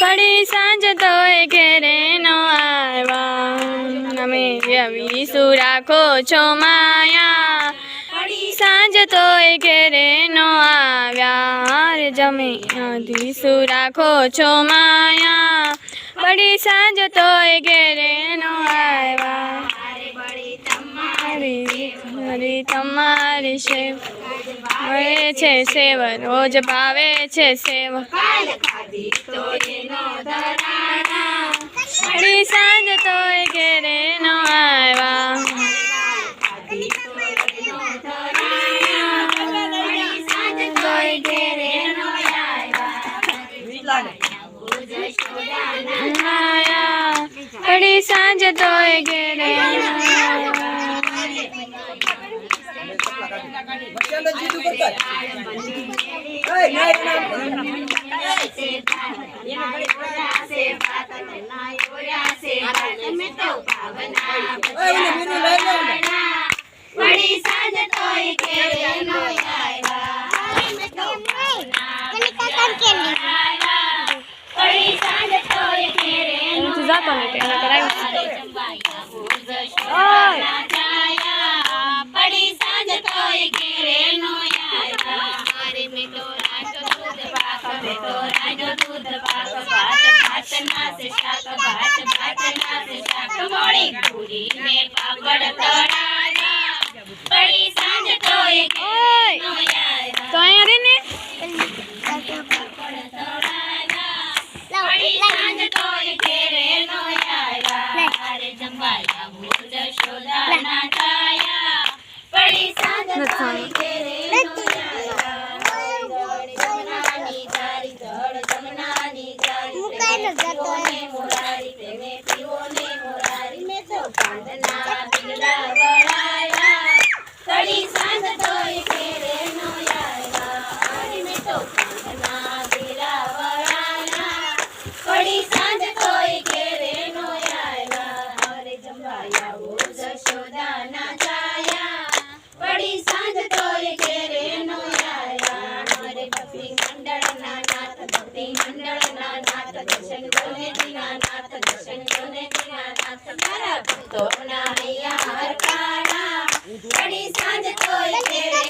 પડી સાંજ તોય ઘેરે નો આવ્યા. અમે રવિસુ રાખો છો માયા. સાંજ તોય ઘેરે નો આવ્યા. જમે દીસુ રાખો છો માયા. પડી સાંજ તોય ઘેરે નો મારી તમારી સેવ મળે છે સેવ રોજ ભાવે છે સેવ. પડી સાંજ નો આવ્યા. ઘેરે નો આવ્યા. પડી સાંજ તોય ઘેરે નો આવ્યા જીતું કરતા એ નહીં એ મને મીરું લઈ લો ને પડી સાંજ તોય ઘેરે નો આવ્યા પડી સાંજ તોય ઘેરે નો જાતો ને તેના કરાવી तोराजो दूध पाक भात भात ना से शाक भात भात ना से शाक मोड़ी पूरी में पापड़ तोराजा बड़ी साँझ तो एक तो आया रे ने। जम्बाया भूज शोधा ना जाया बड़ी साँझ तो एक ને જતો હે મુરારી પ્રેમે પીવો ને મુરારી. ને તો કાંદના બિંદડા વળાયા કડી સાંજ તોય ફેરે નો આયા ને તો કાંદના બિંદડા વળાયા કડી સાંજ તોય ફેરે નો આયા હરે જમવાયા ઓ જશોદા ના ચાયા. પડી સાંજ તોય ફેરે નો આયા હરે ભક્તિ મંડળ ના નાથ ભક્તિ મંડળ દીનાનાથ દર્શન કોને દીનાનાથ દર્શન કોને દીનાનાથ મારા ભક્તોના અહીંયા હરકાણા ઘણી સાંજ તોય તેરે